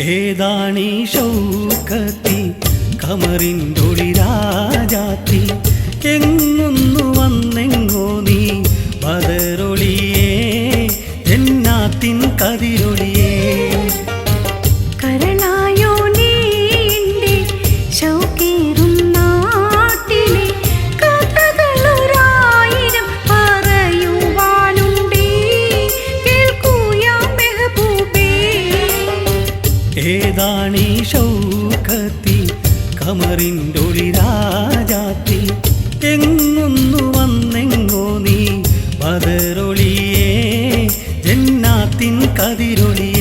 ഏതാണീ ഷൗക്കത്തി കമറിന്റൊളി രാജാത്തി. എങ്ങൊന്നു വന്നെങ്ങോ നീ? ബദറൊളിയേ ഏതാണീ കമറിന്റെ കമറിന്റൊളി രാജാത്തി എങ്ങൊന്നു വന്നെങ്ങോ നീ ബദറൊളിയേ എന്നാത്തിൻ കതിരൊളിയേ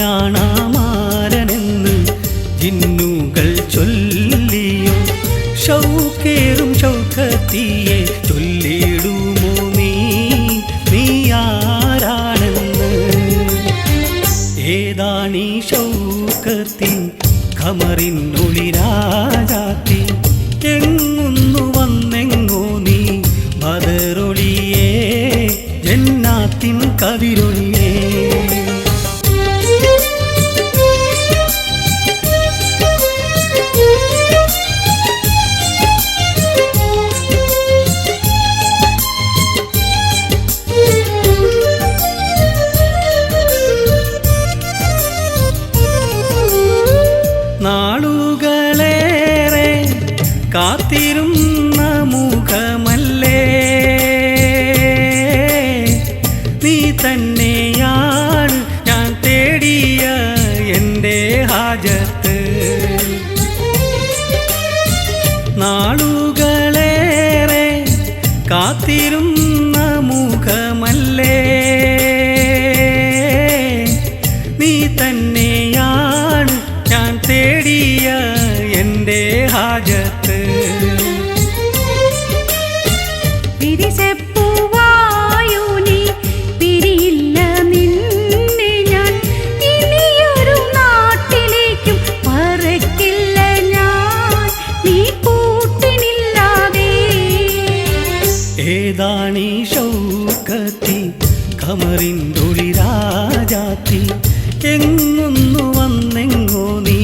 ഞാനാണാമാരനെന്ന് ജിന്നുകൾ ചൊല്ലിയോ? ഷൗക്കേറും ഷൗക്കത്തിയെ ചൊല്ലിടുമോ നീ? നീ ആരാണെന്ന്? ഏതാണീ ഷൗക്കത്തി കമറിനൊളി രാജാത്തി? എങ്ങുന്നു വന്നെങ്ങോ നീ? ബദറൊളിയേ എന്നാത്തിൻ കതിരൊളിയേ കാത്തിരുന്ന മുഖമല്ലേ? നീ തന്നെയാണ് ഞാൻ തേടിയ എന്റെ ഹാജത്ത്. നാളുകളേറെ കാത്തിരുന്ന മുഖമല്ലേ? നീ തന്നെയാണ് ഞാൻ തേടിയ എന്റെ ഹാജത്ത്. ഏതാണീ ഷൗക്കത്തി കമറിന്റൊളി രാജാത്തി എങ്ങൊന്നു വന്നെങ്ങോ നീ?